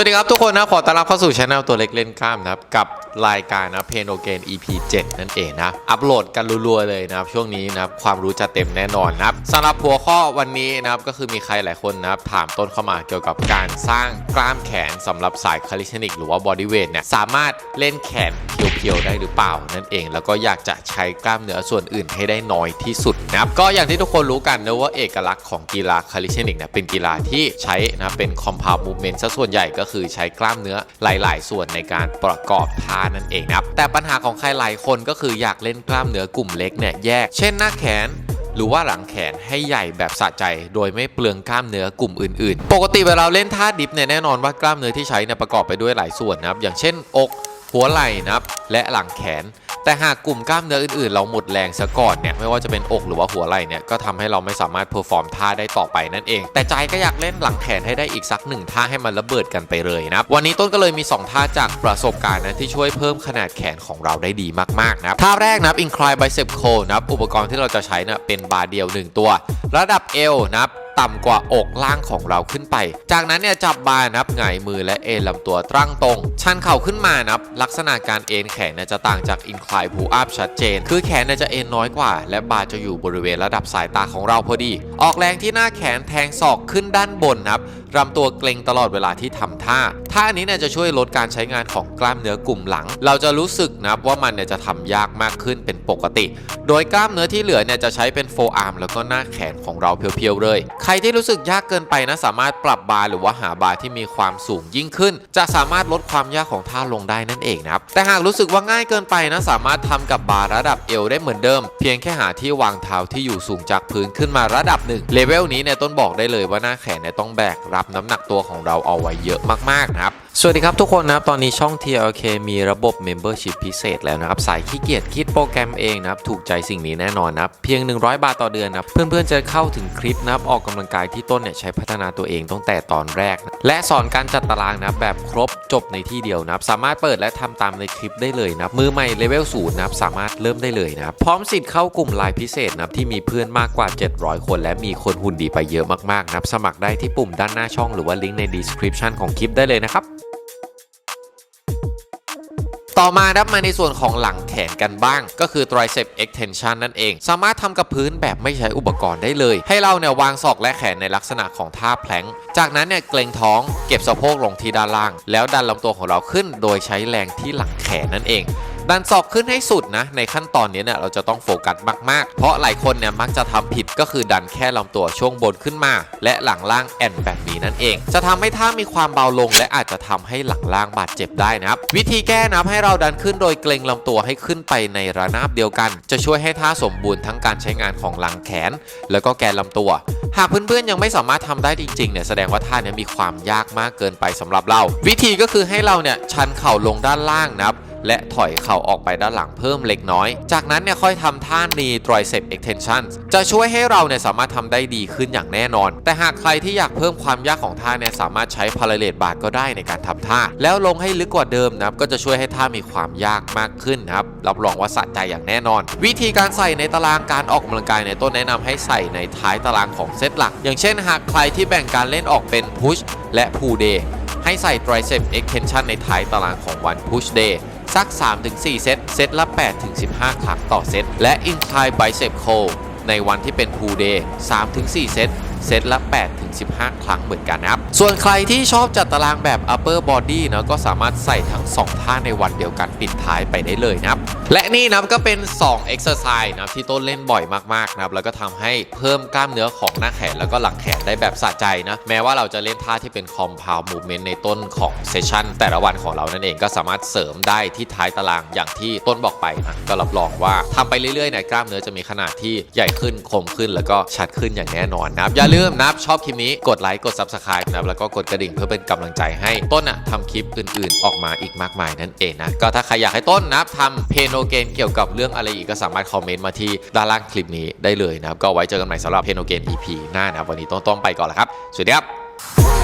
สวัสดีครับทุกคนนะขอต้อนรับเข้าสู่ช anel ตัวเล็กเล่นกล้ามนะครับกับรายการนะเพนโอเกน EP 7 นั่นเองนะ อัปโหลดกันรัวๆเลยนะครับ ช่วงนี้นะครับ ความรู้จะเต็มแน่นอนนะครับสำหรับหัวข้อวันนี้นะครับ ก็คือมีใครหลายคนนะครับ ถามต้นเข้ามาเกี่ยวกับการสร้างกล้ามแขนสำหรับสายคาลิสเทนิก หรือว่าบอดี้เวทเนี่ยสามารถเล่นแขนเพียวๆได้หรือเปล่านั่นเอง แล้วก็อยากจะใช้กล้ามเนื้อส่วนอื่นให้ได้น้อยที่สุดนะครับ ก็อย่างที่ทุกคนรู้กันนะว่าเอกลักษณ์ของกีฬาคาลิเทนิกเนี่ยเป็นกีฬาที่ใช้นะเป็น compound movement ซะส่วนใหญ่ก็คือใช้กล้ามเนื้อหลาย ๆ ส่วนในการประกอบท่านั่นเองนะครับแต่ปัญหาของใครหลายคนก็คืออยากเล่นกล้ามเนื้อกลุ่มเล็กเนี่ยแยก เช่นหน้าแขนหรือว่าหลังแขนให้ใหญ่แบบสะใจ โดยไม่เปลืองกล้ามเนื้อกลุ่มอื่นๆ ปกติเวลาเราเล่นท่าดิฟเนี่ยแน่นอนว่ากล้ามเนื้อที่ใช้เนี่ยประกอบไปด้วยหลายส่วนนะครับ อย่างเช่น อก หัวไหล่นะครับ และหลังแขน แต่หากกลุ่มกล้ามเนื้ออื่นๆ เราหมดแรงซะก่อนเนี่ยไม่ว่าจะเป็นอกหรือว่าหัวไหล่เนี่ยก็ทำให้เราไม่สามารถเพอร์ฟอร์มท่าได้ต่อไปนั่นเอง แต่ใจก็อยากเล่นหลังแขนให้ได้อีกสักหนึ่งท่าให้มันระเบิดกันไปเลยนะวันนี้ต้นก็เลยมี 2 ท่าจากประสบการณ์นะที่ช่วยเพิ่มขนาดแขนของเราได้ดีมากๆนะครับท่าแรกนะครับ incline bicep curl นะอุปกรณ์ที่เราจะใช้นะเป็นบาร์เดียว 1 ตัว ระดับเอวนะ ต่ำกว่าอกล่างของเราขึ้นไป จากนั้นเนี่ยจับบาร์นับไงมือและเอ็นลำตัวตั้งตรง ชันเข่าขึ้นมานับ ลักษณะการเอ็นแขนเนี่ยจะต่างจากอินคลายพูอัพชัดเจน คือแขนเนี่ยจะเอ็นน้อยกว่า และบาร์จะอยู่บริเวณระดับสายตาของเราพอดี ออกแรงที่หน้าแขนแทงศอกขึ้นด้านบนนะครับ ลำตัวเกร็งตลอดเวลาที่ทำท่า ท่านี้เนี่ยจะช่วยลดการใช้งานของกล้ามเนื้อกลุ่มหลัง เราจะรู้สึกนะว่ามันเนี่ยจะทำยากมากขึ้นเป็นปกติ โดยกล้ามเนื้อที่เหลือเนี่ยจะใช้เป็นโฟอาร์มแล้วก็หน้าแขนของเราเพียวๆเลย ใครที่รู้สึกยากเกินไปนะสามารถปรับบาร์หรือว่าหาบาร์ที่มีความสูงยิ่งขึ้น จะสามารถลดความยากของท่าลงได้นั่นเองนะครับแต่หากรู้สึกว่าง่ายเกินไปนะสามารถทำกับบาร์ระดับเอวได้เหมือนเดิม เพียงแค่หาที่วางเท้าที่อยู่สูงจากพื้นขึ้นมาระดับหนึ่งเลเวลนี้เนี่ยต้นบอกได้เลยว่าหน้าแขนเนี่ยต้องแบกรับน้ำหนักตัวของเราเอาไว้เยอะมากๆนะครับ สวัสดีครับทุกคนนะครับ ตอนนี้ช่อง TLK มีระบบ Membership พิเศษแล้วนะครับ สายขี้เกียจคิดโปรแกรมเองนะครับ ถูกใจสิ่งนี้แน่นอนนะครับ เพียง 100 บาทต่อเดือนนะครับ เพื่อนๆจะเข้าถึงคลิปนะครับ ออกกำลังกายที่ต้นเนี่ย ใช้พัฒนาตัวเองตั้งแต่ตอนแรก และสอนการจัดตารางนะครับ แบบครบจบในที่เดียวนะครับ สามารถเปิดและทำตามในคลิปได้เลยนะครับ มือใหม่เลเวลศูนย์นะครับสามารถเริ่มได้เลยนะครับพร้อมสิทธิ์เข้ากลุ่มไลน์พิเศษนะครับที่มีเพื่อนมากกว่า 700 คน และมีคนหุ่นดีไปเยอะมากๆนะครับสมัครได้ที่ปุ่มด้านหน้าช่องหรือว่าลิงก์ใน description ของคลิปได้เลยนะครับ ต่อมาครับมาในส่วนของหลังแขนกันบ้าง ก็คือ tricep extension นั่นเอง สามารถทำกับพื้นแบบไม่ใช้อุปกรณ์ได้เลย ให้เราเนี่ยวางศอกและแขนในลักษณะของท่าแพลงจากนั้นเนี่ยเกรงท้องเก็บสะโพกลงที่ด้านล่าง แล้วดันลำตัวของเราขึ้น โดยใช้แรงที่หลังแขนนั่นเอง ดันศอกขึ้นให้สุดนะ ในขั้นตอนนี้เนี่ยเราจะต้องโฟกัสมากๆ เพราะหลายคนเนี่ยมักจะทำผิดก็คือดันแค่ลำตัวช่วงบนขึ้นมา และหลังล่างแอนแบบนี้นั่นเอง จะทำให้ท่ามีความเบาลง และอาจจะทำให้หลังล่างบาดเจ็บได้นะครับ วิธีแก้นะครับให้เราดันขึ้นโดยเกรงลำตัวให้ขึ้นไปในระนาบเดียวกัน จะช่วยให้ท่าสมบูรณ์ทั้งการใช้งานของหลังแขน แล้วก็แกนลำตัว หากเพื่อนๆยังไม่สามารถทำได้จริงๆเนี่ยแสดงว่าท่านี้มีความยากมากเกินไปสำหรับเรา วิธีก็คือให้เราเนี่ยชันเข่าลงด้านล่างนะครับ และถอยเข่าออกไปด้านหลังเพิ่มเล็กน้อย จากนั้นเนี่ยค่อยทำท่า knee tricep extension จะช่วยให้เราเนี่ยสามารถทำได้ดีขึ้นอย่างแน่นอน แต่หากใครที่อยากเพิ่มความยากของท่าเนี่ยสามารถใช้ parallel bar ก็ได้ในการทำท่า แล้วลงให้ลึกกว่าเดิมนะครับก็จะช่วยให้ท่ามีความยากมากขึ้นนะครับรับรองว่าสะใจอย่างแน่นอน วิธีการใส่ในตารางการออกกำลังกายในต้นแนะนำให้ใส่ในท้ายตารางของเซตหลัก อย่างเช่น หากใครที่แบ่งการเล่นออกเป็น push และ pull day ให้ใส่ tricep extension ในท้ายตารางของวัน push day สัก 3-4 เซต เซตละ 8-15 ครั้งต่อเซต และ incline bicep curl ในวันที่เป็น pull day 3-4 เซต เซตละ 8 ถึง 15 ครั้งเหมือนกันนะครับ ส่วนใครที่ชอบจัดตารางแบบ upper body เนะก็สามารถใส่ทั้ง 2 ท่าในวันเดียวกันปิดท้ายไปได้เลยนะครับ และนี่นะก็เป็น 2 exercise นะที่ต้นเล่นบ่อยมากๆนะครับแล้วก็ทำให้เพิ่มกล้ามเนื้อของหน้าแขนแล้วก็หลังแขนได้แบบสะใจนะแม้ว่าเราจะเล่นท่าที่เป็น compound movement ในต้นของเซสชันแต่ละวันของเรานั่นเองก็สามารถเสริมได้ที่ท้ายตารางอย่างที่ต้นบอกไปนะก็รับรองว่าทำไปเรื่อยๆเนี่ยกล้ามเนื้อจะมีขนาดที่ใหญ่ขึ้นคมขึ้นแล้วก็ชัดขึ้นอย่างแน่นอนนะครับอย่าลืมนะครับชอบคลิปนี้กดไลค์กด subscribe นะครับแล้วก็กดกระดิ่งเพื่อเป็นกำลังใจให้ต้นอะทำคลิปอื่นๆ ออกมาอีกมากมายนั่นเองนะก็ถ้าใครอยากให้ต้นนะครับทำเพโนเกนเกี่ยวกับเรื่องอะไรอีกก็สามารถคอมเมนต์มาที่ด้านล่างคลิปนี้ได้เลยนะครับก็ไว้เจอกันใหม่สำหรับเพโนเกน EP หน้านะครับวันนี้ต้นต้องไปก่อนละครับสวัสดีครับ